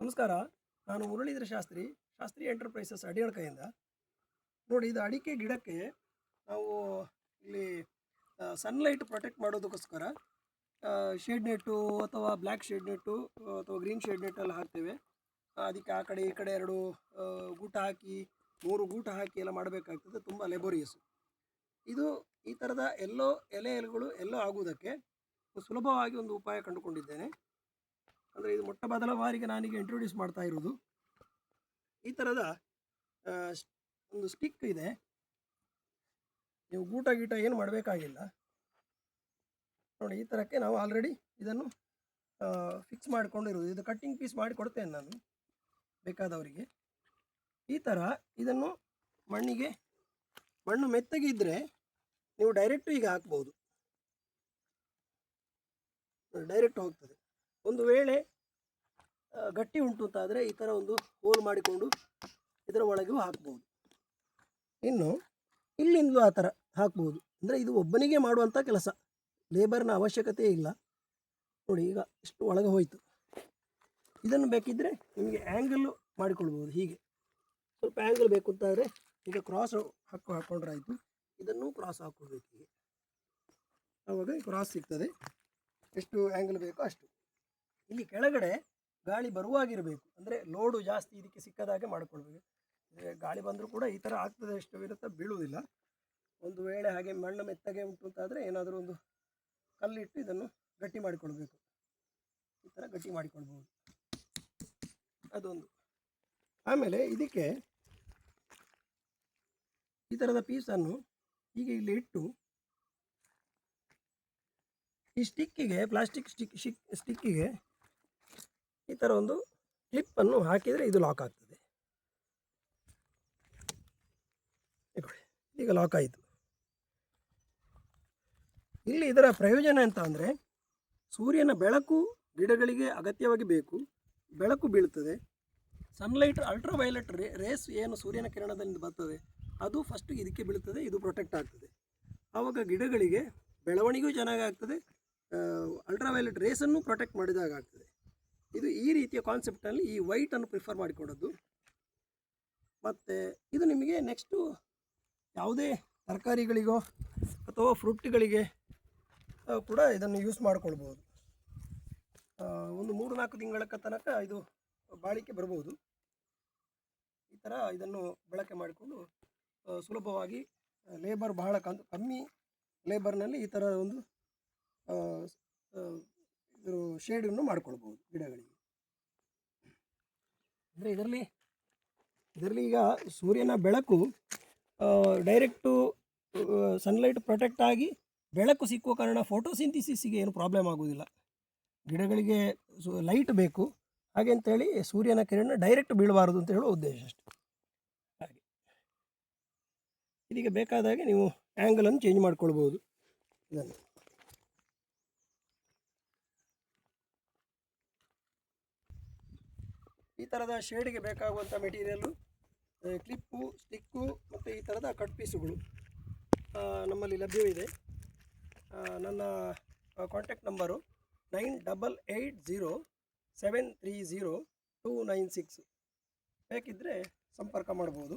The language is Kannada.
ನಮಸ್ಕಾರ. ನಾನು ಮುರಳೀಧರ ಶಾಸ್ತ್ರಿ ಶಾಸ್ತ್ರಿ ಎಂಟರ್ಪ್ರೈಸಸ್ ಅಡಿಯಳ್ಕೆಯಿಂದ ನೋಡಿ, ಇದು ಅಡಿಕೆ ಗಿಡಕ್ಕೆ ನಾವು ಇಲ್ಲಿ ಸನ್ಲೈಟ್ ಪ್ರೊಟೆಕ್ಟ್ ಮಾಡೋದಕ್ಕೋಸ್ಕರ ಶೇಡ್ ನೆಟ್ಟು ಅಥವಾ ಬ್ಲ್ಯಾಕ್ ಶೇಡ್ ನೆಟ್ಟು ಅಥವಾ ಗ್ರೀನ್ ಶೇಡ್ ನೆಟ್ ಎಲ್ಲ ಹಾಕ್ತೇವೆ. ಅದಕ್ಕೆ ಆ ಕಡೆ ಈ ಕಡೆ ಎರಡು ಗೂಟ ಹಾಕಿ, ಮೂರು ಗೂಟ ಹಾಕಿ ಎಲ್ಲ ಮಾಡಬೇಕಾಗ್ತದೆ. ತುಂಬ ಲೆಬೋರಿಯಸ್ ಇದು ಈ ಥರದ ಎಲ್ಲೋ ಎಲೆ ಎಲೆಗಳು ಎಲ್ಲೋ ಆಗುವುದಕ್ಕೆ ಸುಲಭವಾಗಿ ಒಂದು ಉಪಾಯ ಕಂಡುಕೊಂಡಿದ್ದೇನೆ. ಅಂದರೆ ಇದು ಮೊಟ್ಟ ಮೊದಲ ಬಾರಿಗೆ ನಾನೀಗ ಇಂಟ್ರೊಡ್ಯೂಸ್ ಮಾಡ್ತಾ ಇರೋದು ಈ ಥರದ ಒಂದು ಸ್ಟಿಕ್ ಇದೆ. ನೀವು ಗೂಟ ಗೀಟ ಏನು ಮಾಡಬೇಕಾಗಿಲ್ಲ. ನೋಡಿ, ಈ ಥರಕ್ಕೆ ನಾವು ಆಲ್ರೆಡಿ ಇದನ್ನು ಫಿಕ್ಸ್ ಮಾಡಿಕೊಂಡಿರೋದು ಇದು ಕಟ್ಟಿಂಗ್ ಪೀಸ್ ಮಾಡಿ ಕೊಡ್ತೇನೆ ನಾನು, ಬೇಕಾದವರಿಗೆ. ಈ ಥರ ಇದನ್ನು ಮಣ್ಣಿಗೆ, ಮಣ್ಣು ಮೆತ್ತಗಿದ್ದರೆ ನೀವು ಡೈರೆಕ್ಟು ಈಗ ಹಾಕ್ಬೋದು. ಡೈರೆಕ್ಟ್ ಹೋಗ್ತದೆ. ಒಂದು ವೇಳೆ ಗಟ್ಟಿ ಉಂಟು ಅಂತಾದರೆ ಈ ಥರ ಒಂದು ಹೋಲ್ ಮಾಡಿಕೊಂಡು ಇದರ ಒಳಗೂ ಹಾಕ್ಬೋದು. ಇನ್ನು ಇಲ್ಲಿಂದಲೂ ಆ ಥರ ಹಾಕ್ಬೋದು. ಅಂದರೆ ಇದು ಒಬ್ಬನಿಗೆ ಮಾಡುವಂಥ ಕೆಲಸ. ಲೇಬರ್ನ ಅವಶ್ಯಕತೆ ಇಲ್ಲ. ನೋಡಿ ಈಗ ಇಷ್ಟು ಒಳಗೆ ಹೋಯಿತು. ಇದನ್ನು ಬೇಕಿದ್ದರೆ ನಿಮಗೆ ಆ್ಯಂಗಲ್ಲು ಮಾಡಿಕೊಳ್ಬೋದು ಹೀಗೆ. ಸ್ವಲ್ಪ ಆ್ಯಂಗಲ್ ಬೇಕು ಅಂತಾದರೆ ಈಗ ಕ್ರಾಸ್ ಹಾಕೋ ಹಾಕ್ಕೊಂಡ್ರೆ ಆಯಿತು. ಇದನ್ನು ಕ್ರಾಸ್ ಹಾಕ್ಕೊಳ್ಬೇಕು ಹೀಗೆ. ಆವಾಗ ಕ್ರಾಸ್ ಸಿಗ್ತದೆ. ಎಷ್ಟು ಆ್ಯಂಗಲ್ ಬೇಕೋ ಅಷ್ಟು. ಇಲ್ಲಿ ಕೆಳಗಡೆ ಗಾಳಿ ಬರುವಾಗಿರಬೇಕು. ಅಂದರೆ ಲೋಡು ಜಾಸ್ತಿ ಇದಕ್ಕೆ ಸಿಕ್ಕದಾಗೆ ಮಾಡಿಕೊಳ್ಬೇಕು. ಗಾಳಿ ಬಂದರೂ ಕೂಡ ಈ ಥರ ಆಗ್ತದೆ ಎಷ್ಟು ಬೀಳೋದಿಲ್ಲ ಬೀಳುವುದಿಲ್ಲ. ಒಂದು ವೇಳೆ ಹಾಗೆ ಮಣ್ಣು ಮೆತ್ತಗೆ ಉಂಟು ಅಂತಾದರೆ ಏನಾದರೂ ಒಂದು ಕಲ್ಲಿಟ್ಟು ಇದನ್ನು ಗಟ್ಟಿ ಮಾಡಿಕೊಳ್ಬೇಕು. ಈ ಥರ ಗಟ್ಟಿ ಮಾಡಿಕೊಳ್ಬೋದು ಅದೊಂದು. ಆಮೇಲೆ ಇದಕ್ಕೆ ಈ ಥರದ ಪೀಸನ್ನು ಹೀಗೆ ಇಲ್ಲಿ ಇಟ್ಟು ಈ ಸ್ಟಿಕ್ಕಿಗೆ ಪ್ಲಾಸ್ಟಿಕ್ ಸ್ಟಿಕ್ ಸ್ಟಿಕ್ ಸ್ಟಿಕ್ಕಿಗೆ ಈ ಥರ ಒಂದು ಕ್ಲಿಪ್ಪನ್ನು ಹಾಕಿದರೆ ಇದು ಲಾಕ್ ಆಗ್ತದೆ. ಈಗ ಲಾಕ್ ಆಯಿತು. ಇಲ್ಲಿ ಇದರ ಪ್ರಯೋಜನ ಅಂತ ಅಂದರೆ, ಸೂರ್ಯನ ಬೆಳಕು ಗಿಡಗಳಿಗೆ ಅಗತ್ಯವಾಗಿ ಬೇಕು. ಬೆಳಕು ಬೀಳುತ್ತದೆ. ಸನ್ಲೈಟ್ ಅಲ್ಟ್ರಾವೈಲೆಟ್ ರೇ ರೇಸ್ ಏನು ಸೂರ್ಯನ ಕಿರಣದಿಂದ ಬರ್ತದೆ, ಅದು ಫಸ್ಟ್ ಇದಕ್ಕೆ ಬೀಳುತ್ತದೆ, ಇದು ಪ್ರೊಟೆಕ್ಟ್ ಆಗ್ತದೆ. ಆವಾಗ ಗಿಡಗಳಿಗೆ ಬೆಳವಣಿಗೆಯೂ ಚೆನ್ನಾಗಾಗ್ತದೆ ಅಲ್ಟ್ರಾವೈಲೆಟ್ ರೇಸನ್ನು ಪ್ರೊಟೆಕ್ಟ್ ಮಾಡಿದಾಗ ಆಗ್ತದೆ. ಇದು ಈ ರೀತಿಯ ಕಾನ್ಸೆಪ್ಟಲ್ಲಿ ಈ ವೈಟನ್ನು ಪ್ರಿಫರ್ ಮಾಡಿಕೊಡೋದು ಮತ್ತು ಇದು ನಿಮಗೆ ನೆಕ್ಸ್ಟು ಯಾವುದೇ ತರಕಾರಿಗಳಿಗೋ ಅಥವಾ ಫ್ರೂಟ್ಗಳಿಗೆ ಕೂಡ ಇದನ್ನು ಯೂಸ್ ಮಾಡ್ಕೊಳ್ಬೋದು ಒಂದು ಮೂರು ನಾಲ್ಕು ತಿಂಗಳ ತನಕ ಇದು ಬಾಳಿಕೆ ಬರ್ಬೋದು ಈ ಥರ ಇದನ್ನು ಬಳಕೆ ಮಾಡಿಕೊಂಡು ಸುಲಭವಾಗಿ ಲೇಬರ್ ಬಹಳ ಕಮ್ಮಿ ಲೇಬರ್ನಲ್ಲಿ ಈ ಥರ ಒಂದು ಇದ್ರ ಶೇಡನ್ನು ಮಾಡ್ಕೊಳ್ಬೋದು ಗಿಡಗಳಿಗೆ. ಅಂದರೆ ಇದರಲ್ಲಿ ಇದರಲ್ಲಿ ಈಗ ಸೂರ್ಯನ ಬೆಳಕು ಡೈರೆಕ್ಟು ಸನ್ಲೈಟ್ ಪ್ರೊಟೆಕ್ಟ್ ಆಗಿ ಬೆಳಕು ಸಿಕ್ಕುವ ಕಾರಣ ಫೋಟೋಸಿಂಥಿಸಿಸ್ಗೆ ಏನು ಪ್ರಾಬ್ಲಮ್ ಆಗೋದಿಲ್ಲ ಗಿಡಗಳಿಗೆ ಸು ಲೈಟ್ ಬೇಕು. ಹಾಗೆ ಅಂತೇಳಿ ಸೂರ್ಯನ ಕಿರಣ ಡೈರೆಕ್ಟ್ ಬೀಳಬಾರದು ಅಂತ ಹೇಳೋ ಉದ್ದೇಶ ಅಷ್ಟೆ. ಹಾಗೆ. ಇದೀಗ ಬೇಕಾದಾಗೆ ನೀವು ಆ್ಯಂಗಲನ್ನು ಚೇಂಜ್ ಮಾಡ್ಕೊಳ್ಬೋದು. ಇದನ್ನು ಈ ಥರದ ಶೇಡಿಗೆ ಬೇಕಾಗುವಂಥ ಮೆಟೀರಿಯಲ್ಲು ಕ್ಲಿಪ್ಪು ಸ್ಟಿಕ್ಕು ಮತ್ತು ಈ ಥರದ ಕಟ್ ಪೀಸುಗಳು ನಮ್ಮಲ್ಲಿ ಲಭ್ಯವಿದೆ. ನನ್ನ contact number nine double eight zero seven three zero two nine six. ಬೇಕಿದ್ದರೆ ಸಂಪರ್ಕ ಮಾಡ್ಬೋದು.